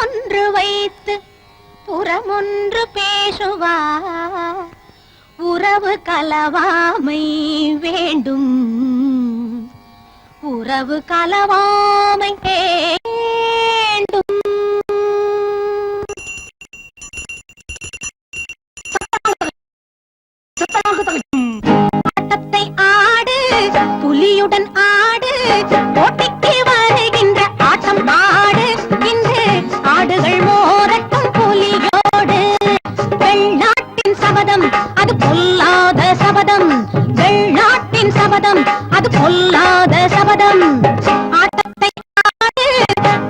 ஒன்று வைத்து புறமொன்று பேசுவா. உறவு கலவாமை வேண்டும். உறவு கலவாமை வெள்நாட்டின் சபதம் அது பொல்லாத சபதம். வெள்நாட்டின் சபதம் அது பொல்லாத சபதம். ஆட்டத்தை ஆடு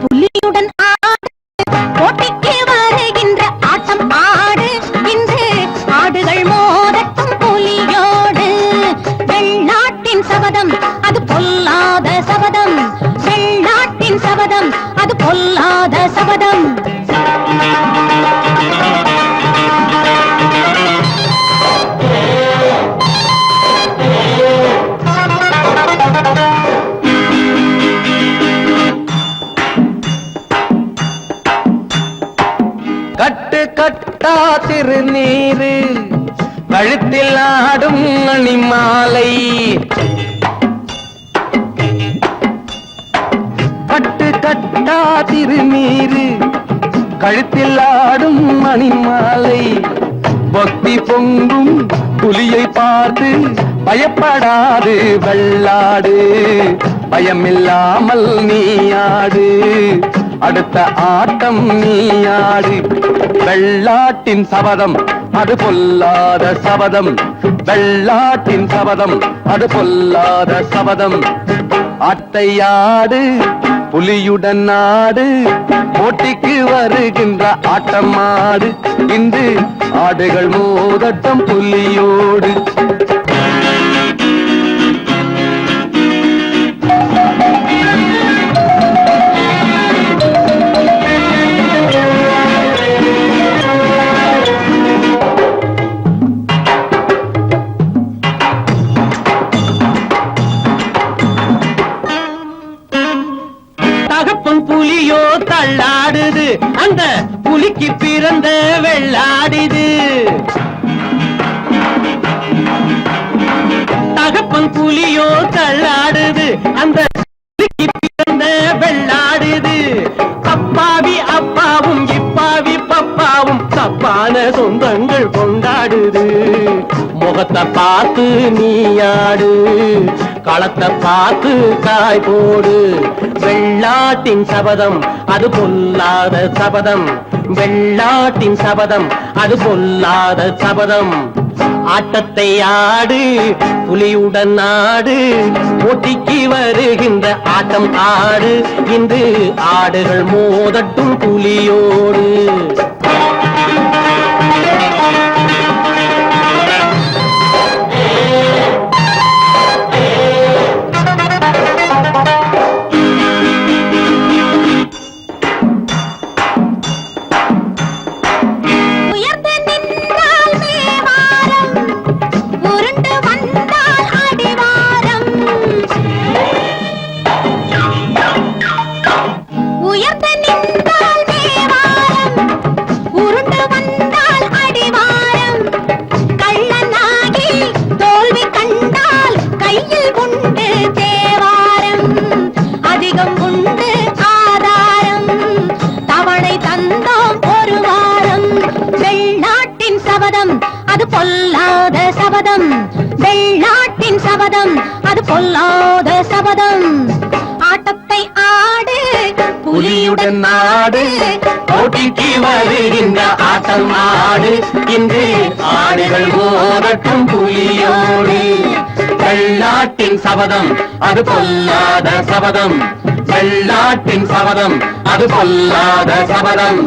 புலியுடன் ஆடு போட்டிக்கு வருகின்ற ஆட்டம் ஆடு. இன்று ஆடுகள் மோதட்டும் புலியோடு. வெள்நாட்டின் சபதம் அது பொல்லாத சபதம். வெள்நாட்டின் சபதம் அது பொல்லாத சபதம். திருநீரு கழுத்தில் ஆடும் மணி மாலை கட்டு கட்டா திருநீரு கழுத்தில் ஆடும் மணி மாலை பக்தி பொங்கும் புலியை பார்த்து பயப்படாது வெள்ளாடு பயமில்லாமல் நீ ஆடு. அடுத்த ஆட்டம் நீயாடு வெள்ளாட்டின் சபதம் அது பொல்லாத சபதம். வெள்ளாட்டின் சபதம் அது பொல்லாத சபதம். அட்டையாடு புலியுடன் நாடு போட்டிக்கு வருகின்ற ஆட்டம் ஆடு. இன்று ஆடுகள் மோதட்டம் புலியோடு. தகப்பன் புலியோ தள்ளாடுது. அந்த புலிக்கு பிறந்த வெள்ளாடிது. தகப்பன் புலியோ தள்ளாடுது. அந்த புலிக்கு பிறந்த வெள்ளாடுது. அப்பாவி அப்பாவும் இப்பாவி பப்பாவும் தப்பான சொந்தங்கள் கொண்டாடுது. முகத்தை பார்த்து நீ ஆடு களத்தை பார்த்து காய் போடு. வெள்ளாட்டின் சபதம் அது பொல்லாத சபதம். வெள்ளாட்டின் சபதம் அது பொல்லாத சபதம். ஆட்டத்தை ஆடு புலியுடன் ஆடு. போட்டிக்கு வருகின்ற ஆட்டம் ஆடு. இன்று ஆடுகள் மோதட்டும் புலியோடு. சபதம் அது பொல்லாத சபதம். வெள்ளாட்டின் சபதம் அது பொல்லாத சபதம். ஆட்டத்தை ஆடு புலியுடன் நாடு போட்டிக்கு வருகின்ற ஆட்டம் ஆடு. இன்று ஆடுகள் ஓரட்டும் புலியோடு. வெள்ளாட்டின் சபதம் அது பொல்லாத சபதம். வெள்ளாட்டின் சபதம் அது பொல்லாத சபதம்.